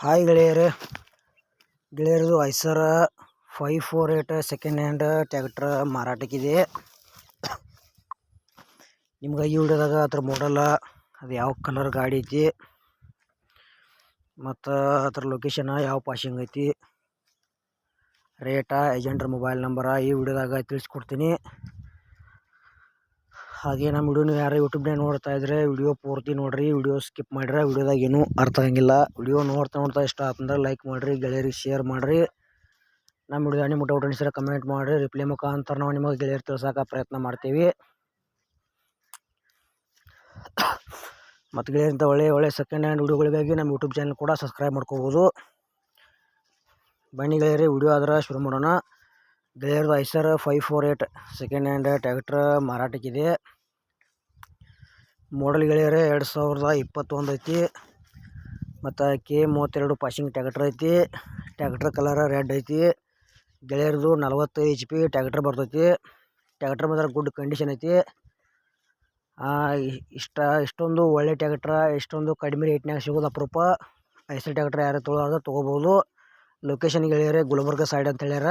Hi ಗೆಳೆಯರೇ, ಗೆಳೆಯರದು Eicher five four eight second hand tractor ಮಾರಾಟಕ್ಕಿದೆ. ನಿಮ್ಗೆ ಈ ವಿಡಿಯೋದಾಗ ಅದ್ರ ಮಾಡಲ್ಲ ಅದು ಯಾವ ಕಲರ್ ಗಾಡಿ ಐತಿ, ಮತ್ತು ಅದ್ರ ಲೊಕೇಶನ ಯಾವ ಪಾಸಿಂಗ್ ಐತಿ ರೇಟ ಏಜೆಂಟ್ರ ಮೊಬೈಲ್ ನಂಬರ ಈ ವಿಡಿಯೋದಾಗ ತಿಳಿಸ್ಕೊಡ್ತೀನಿ. ಹಾಗೆ ನಮ್ಮ ವಿಡಿಯೋನ ಯಾರು ಯೂಟ್ಯೂಬ್ನೇ ನೋಡ್ತಾ ಇದ್ರೆ ವಿಡಿಯೋ ಪೂರ್ತಿ ನೋಡ್ರಿ, ವಿಡಿಯೋ ಸ್ಕಿಪ್ ಮಾಡಿದ್ರೆ ವಿಡಿಯೋದಾಗ ಏನೂ ಅರ್ಥ ಆಗಂಗಿಲ್ಲ. ವಿಡಿಯೋ ನೋಡ್ತಾ ನೋಡ್ತಾ ಇಷ್ಟ ಆತಂದ್ರೆ ಲೈಕ್ ಮಾಡಿರಿ, ಗೆಳೆಯರಿಗೆ ಶೇರ್ ಮಾಡಿರಿ. ನಮ್ಮ ವಿಡಿಯೋ ನಿಮ್ಮ ಡೌಟ್ ಅನಿಸಿದ್ರೆ ಕಮೆಂಟ್ ಮಾಡಿರಿ ರಿಪ್ಲೈ ಮುಖಾಂತರ ನಾವು ನಿಮಗೆ ಗೆಳೆಯರು ತಿಳ್ಸೋಕೆ ಪ್ರಯತ್ನ ಮಾಡ್ತೀವಿ. ಮತ್ತು ಗೆಳೆಯರಿಂದ ಒಳ್ಳೆ ಒಳ್ಳೆ ಸೆಕೆಂಡ್ ಹ್ಯಾಂಡ್ ವಿಡಿಯೋಗಳಿಗಾಗಿ ನಮ್ಮ ಯೂಟ್ಯೂಬ್ ಚಾನಲ್ ಕೂಡ ಸಬ್ಸ್ಕ್ರೈಬ್ ಮಾಡ್ಕೋಬೋದು. ಬನ್ನಿ ಗೆಳೆಯರಿ, ವಿಡಿಯೋ ಆದ್ರೆ ಶುರು ಮಾಡೋಣ. ಗೆಳೆಯರದು Eicher five four eight, second hand tractor ಮಾರಾಟಕ್ಕಿದೆ. Model ಗೆಳೆಯರೇ, ಎರಡು ಸಾವಿರದ ಇಪ್ಪತ್ತೊಂದು ಐತಿ. ಮತ್ತು ಕೆ ಮೂವತ್ತೆರಡು ಪಾಸಿಂಗ್ ಟ್ಯಾಕ್ಟ್ರ್ ಐತಿ. ಟ್ಯಾಕ್ಟ್ರ್ ಕಲರ್ ರೆಡ್ ಐತಿ. ಗೆಳೆಯರ್ದು ನಲ್ವತ್ತು ಎಚ್ ಪಿ ಟ್ಯಾಕ್ಟ್ರ್ ಬರ್ತೈತಿ. ಟ್ಯಾಕ್ಟ್ರ್ ಮಾತ್ರ ಗುಡ್ ಕಂಡೀಷನ್ ಐತಿ. ಇಷ್ಟ, ಇಷ್ಟೊಂದು ಒಳ್ಳೆ ಟ್ಯಾಕ್ಟ್ರ ಇಷ್ಟೊಂದು ಕಡಿಮೆ ರೇಟ್ನಾಗ ಸಿಗೋದು ಅಪರೂಪ. ಐಸರ್ ಟ್ಯಾಕ್ಟ್ರ್ ಯಾರು ತೊಗೊಳೋದು ತೊಗೋಬೋದು. ಲೊಕೇಶನ್ ಗೆಳೆಯರೇ, ಗುಲ್ಬರ್ಗ ಸೈಡ್ ಅಂತ ಹೇಳ್ಯಾರ.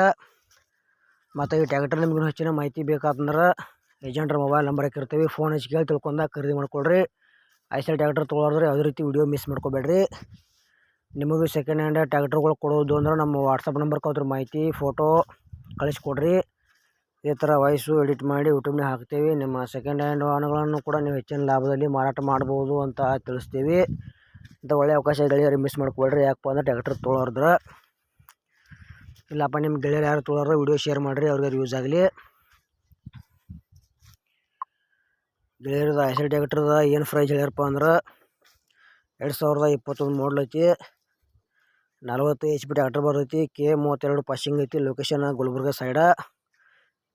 ಮತ್ತು ಈ ಟ್ಯಾಕ್ಟರ್ ನಿಮ್ಗೆ ಹೆಚ್ಚಿನ ಮಾಹಿತಿ ಬೇಕಾತಂದ್ರೆ ಏಜೆಂಟ್ರ ಮೊಬೈಲ್ ನಂಬರ್ ಹಾಕಿರ್ತೀವಿ. ಫೋನ್ ಹಚ್ಚಿ ಕೇಳಿ ತಿಳ್ಕೊಂಡಾಗ ಖರೀದಿ ಮಾಡ್ಕೊಳ್ರಿ. ಐಸಲ್ ಟ್ಯಾಕ್ಟರ್ ತೊಗೊಳೋದ್ರೆ ಯಾವುದೇ ರೀತಿ ವಿಡಿಯೋ ಮಿಸ್ ಮಾಡ್ಕೋಬೇಡ್ರಿ. ನಿಮಗೂ ಸೆಕೆಂಡ್ ಹ್ಯಾಂಡ್ ಟ್ಯಾಕ್ಟರ್ಗಳು ಕೊಡೋದು ಅಂದ್ರೆ ನಮ್ಮ ವಾಟ್ಸಪ್ ನಂಬರ್ಗೆ ಅದ್ರ ಮಾಹಿತಿ ಫೋಟೋ ಕಳಿಸ್ಕೊಡ್ರಿ. ಈ ಥರ ವಾಯ್ಸು ಎಡಿಟ್ ಮಾಡಿ ಯೂಟ್ಯೂಬ್ನಾಗ ಹಾಕ್ತೀವಿ. ನಿಮ್ಮ ಸೆಕೆಂಡ್ ಹ್ಯಾಂಡ್ ವಾಹನಗಳನ್ನು ಕೂಡ ನೀವು ಹೆಚ್ಚಿನ ಲಾಭದಲ್ಲಿ ಮಾರಾಟ ಮಾಡ್ಬೋದು ಅಂತ ತಿಳಿಸ್ತೀವಿ. ಇಂಥ ಒಳ್ಳೆಯ ಅವಕಾಶ ಗೆಳೆಯರು ಮಿಸ್ ಮಾಡ್ಕೊಳ್ರಿ ಯಾಕಪ್ಪ ಅಂದ್ರೆ ಟ್ಯಾಕ್ಟರ್ ತೊಗೊಳೋದ್ರ ಇಲ್ಲಪ್ಪ, ನಿಮ್ಮ ಗೆಳೆಯರು ಯಾರು ತೊಗೊಳೋರು ವಿಡಿಯೋ ಶೇರ್ ಮಾಡಿರಿ ಅವ್ರಿಗೆ ಯೂಸ್ ಆಗಲಿ. ಗೆಳೆಯರದ ಐಸಲ್ ಟ್ಯಾಕ್ಟ್ರದ ಏನು ಪ್ರೈಸ್ ಹೇಳ್ಯಾರಪ್ಪ ಅಂದ್ರೆ ಎರಡು ಸಾವಿರದ ಇಪ್ಪತ್ತೊಂದು ಮಾಡಲ್ ಐತಿ. ನಲವತ್ತು ಎಚ್ ಪಿ ಟ್ಯಾಕ್ಟ್ರ್ ಬರ್ತೈತಿ ಕೆ ಮೂವತ್ತೆರಡು ಪಾಸಿಂಗ್ ಐತಿ ಲೊಕೇಶನ್ ಗುಲ್ಬರ್ಗ ಸೈಡ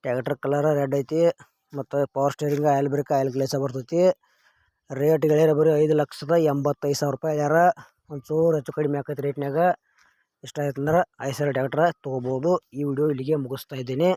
ಟ್ಯಾಕ್ಟ್ರ್ ಕಲರ್ ರೆಡ್ ಐತಿ, ಮತ್ತು power steering oil brake oil ಗ್ಲೇಸ ಬರ್ತೈತಿ. ರೇಟ್ ಗೆಳೆಯರ ಬರೀ ಐದು ಲಕ್ಷದ ಎಂಬತ್ತೈದು ಸಾವಿರ ರೂಪಾಯಿ ಆಗ್ಯಾರ ಒಂಚೂರು ಹೆಚ್ಚು ಕಡಿಮೆ ಆಕೈತಿ ರೇಟ್ನಾಗ ಇಷ್ಟ ಆಯ್ತಂದ್ರೆ ಐಸರ್ ಟ್ಯಾಕ್ಟ್ರ ತೊಗೋಬೋದು. ಈ ವಿಡಿಯೋ ಇಲ್ಲಿಗೆ ಮುಗಿಸ್ತಾ ಇದ್ದೀನಿ.